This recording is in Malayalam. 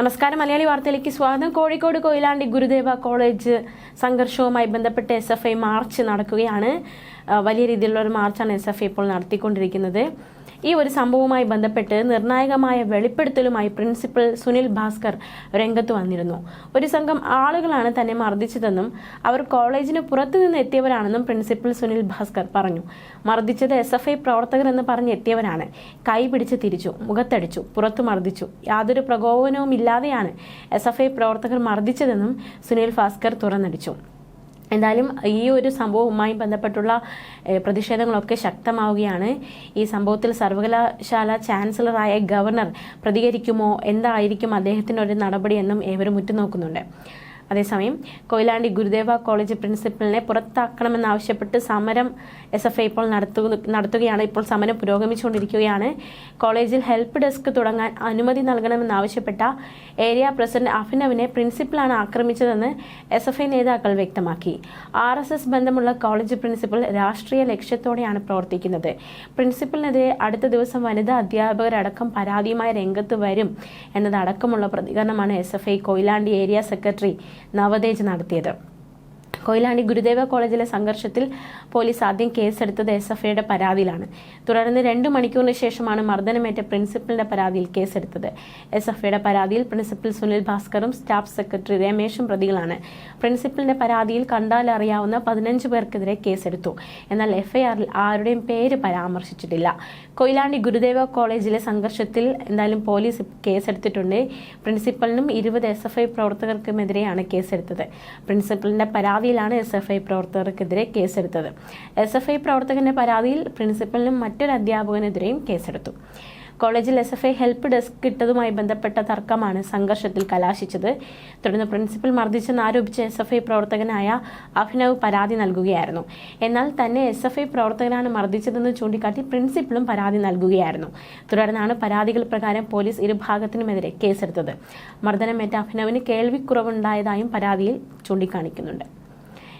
നമസ്കാരം. മലയാളി വാർത്തയിലേക്ക് സ്വാഗതം. കോഴിക്കോട് കൊയിലാണ്ടി ഗുരുദേവ കോളേജ് സംഘർഷവുമായി ബന്ധപ്പെട്ട് എസ് എഫ് ഐ മാർച്ച് നടക്കുകയാണ്. വലിയ രീതിയിലുള്ള ഒരു മാർച്ചാണ് എസ് എഫ് ഐ ഇപ്പോൾ നടത്തിക്കൊണ്ടിരിക്കുന്നത്. ഈ ഒരു സംഭവവുമായി ബന്ധപ്പെട്ട് നിർണായകമായ വെളിപ്പെടുത്തലുമായി പ്രിൻസിപ്പൽ സുനിൽ ഭാസ്കർ രംഗത്ത് വന്നിരുന്നു. ഒരു സംഘം ആളുകളാണ് തന്നെ മർദ്ദിച്ചതെന്നും അവർ കോളേജിന് പുറത്തു നിന്ന് എത്തിയവരാണെന്നും പ്രിൻസിപ്പൽ സുനിൽ ഭാസ്കർ പറഞ്ഞു. മർദ്ദിച്ചത് എസ് എഫ് ഐ പ്രവർത്തകർ എന്ന് പറഞ്ഞ് എത്തിയവരാണ്. കൈ പിടിച്ച് തിരിച്ചു മുഖത്തടിച്ചു പുറത്തു മർദ്ദിച്ചു. യാതൊരു പ്രകോപനവും ഇല്ലാതെയാണ് എസ് എഫ് ഐ പ്രവർത്തകർ മർദ്ദിച്ചതെന്നും സുനിൽ ഭാസ്കർ തുറന്നടിച്ചു. എന്തായാലും ഈ ഒരു സംഭവവുമായി ബന്ധപ്പെട്ടുള്ള പ്രതിഷേധങ്ങളൊക്കെ ശക്തമാവുകയാണ്. ഈ സംഭവത്തിൽ സർവകലാശാല ചാൻസലറായ ഗവർണർ പ്രതികരിക്കുമോ? എന്തായിരിക്കും അദ്ദേഹത്തിന്റെ ഒരു നടപടിയെന്നും ഏവരും ഉറ്റുനോക്കുന്നുണ്ട്. അതേസമയം കൊയിലാണ്ടി ഗുരുദേവ കോളേജ് പ്രിൻസിപ്പലിനെ പുറത്താക്കണമെന്നാവശ്യപ്പെട്ട് സമരം എസ് എഫ് ഐ ഇപ്പോൾ നടത്തു നടത്തുകയാണ്. ഇപ്പോൾ സമരം പുരോഗമിച്ചുകൊണ്ടിരിക്കുകയാണ്. കോളേജിൽ ഹെൽപ്പ് ഡെസ്ക് തുടങ്ങാൻ അനുമതി നൽകണമെന്നാവശ്യപ്പെട്ട ഏരിയ പ്രസിഡന്റ് അഭിനവിനെ പ്രിൻസിപ്പലാണ് ആക്രമിച്ചതെന്ന് എസ് എഫ് ഐ നേതാക്കൾ വ്യക്തമാക്കി. ആർ എസ് എസ് ബന്ധമുള്ള കോളേജ് പ്രിൻസിപ്പൽ രാഷ്ട്രീയ ലക്ഷ്യത്തോടെയാണ് പ്രവർത്തിക്കുന്നത്. പ്രിൻസിപ്പലിനെതിരെ അടുത്ത ദിവസം വനിതാ അധ്യാപകരടക്കം പരാതിയുമായി രംഗത്ത് വരും എന്നതടക്കമുള്ള പ്രതികരണമാണ് S F I Koyilandy area secretary Navatej നടത്തിയത്. കൊയിലാണ്ടി ഗുരുദേവ കോളേജിലെ സംഘർഷത്തിൽ പോലീസ് ആദ്യം കേസെടുത്തത് എസ് എഫ് ഐയുടെ പരാതിയിലാണ്. തുടർന്ന് രണ്ട് മണിക്കൂറിന് ശേഷമാണ് മർദ്ദനമേറ്റ പ്രിൻസിപ്പലിന്റെ പരാതിയിൽ കേസെടുത്തത്. എസ് എഫ് ഐയുടെ പരാതിയിൽ പ്രിൻസിപ്പൽ സുനിൽ ഭാസ്കറും സ്റ്റാഫ് സെക്രട്ടറി രമേശും പ്രതികളാണ്. പ്രിൻസിപ്പലിന്റെ പരാതിയിൽ കണ്ടാലറിയാവുന്ന പതിനഞ്ച് പേർക്കെതിരെ കേസെടുത്തു. എന്നാൽ എഫ്ഐആറിൽ ആരുടെയും പേര് പരാമർശിച്ചിട്ടില്ല. കൊയിലാണ്ടി ഗുരുദേവ കോളേജിലെ സംഘർഷത്തിൽ എന്തായാലും പോലീസ് കേസെടുത്തിട്ടുണ്ട്. പ്രിൻസിപ്പലിനും ഇരുപത് എസ് എഫ് ഐ പ്രവർത്തകർക്കുമെതിരെയാണ് കേസെടുത്തത്. പ്രിൻസിപ്പലിന്റെ പരാതിയിലാണ് എസ് എഫ് ഐ പ്രവർത്തകർക്കെതിരെ കേസെടുത്തത്. എസ് എഫ് ഐ പ്രവർത്തകന്റെ പരാതിയിൽ പ്രിൻസിപ്പലിനും മറ്റൊരു അധ്യാപകനെതിരെയും കേസെടുത്തു. കോളേജിൽ S F I help desk കിട്ടതുമായി ബന്ധപ്പെട്ട തർക്കമാണ് സംഘർഷത്തിൽ കലാശിച്ചത്. തുടർന്ന് പ്രിൻസിപ്പൽ മർദ്ദിച്ചെന്ന് ആരോപിച്ച എസ് എഫ് ഐ പ്രവർത്തകനായ അഭിനവ് പരാതി നൽകുകയായിരുന്നു. എന്നാൽ തന്നെ എസ് എഫ് ഐ പ്രവർത്തകനാണ് മർദ്ദിച്ചതെന്ന് ചൂണ്ടിക്കാട്ടി പ്രിൻസിപ്പളും പരാതി നൽകുകയായിരുന്നു. തുടർന്നാണ് പരാതികൾ പ്രകാരം പോലീസ് ഇരുഭാഗത്തിനുമെതിരെ കേസെടുത്തത്. മർദ്ദനമേറ്റ അഭിനവിന് കേൾവിക്കുറവുണ്ടായതായും പരാതിയിൽ ചൂണ്ടിക്കാണിക്കുന്നുണ്ട്.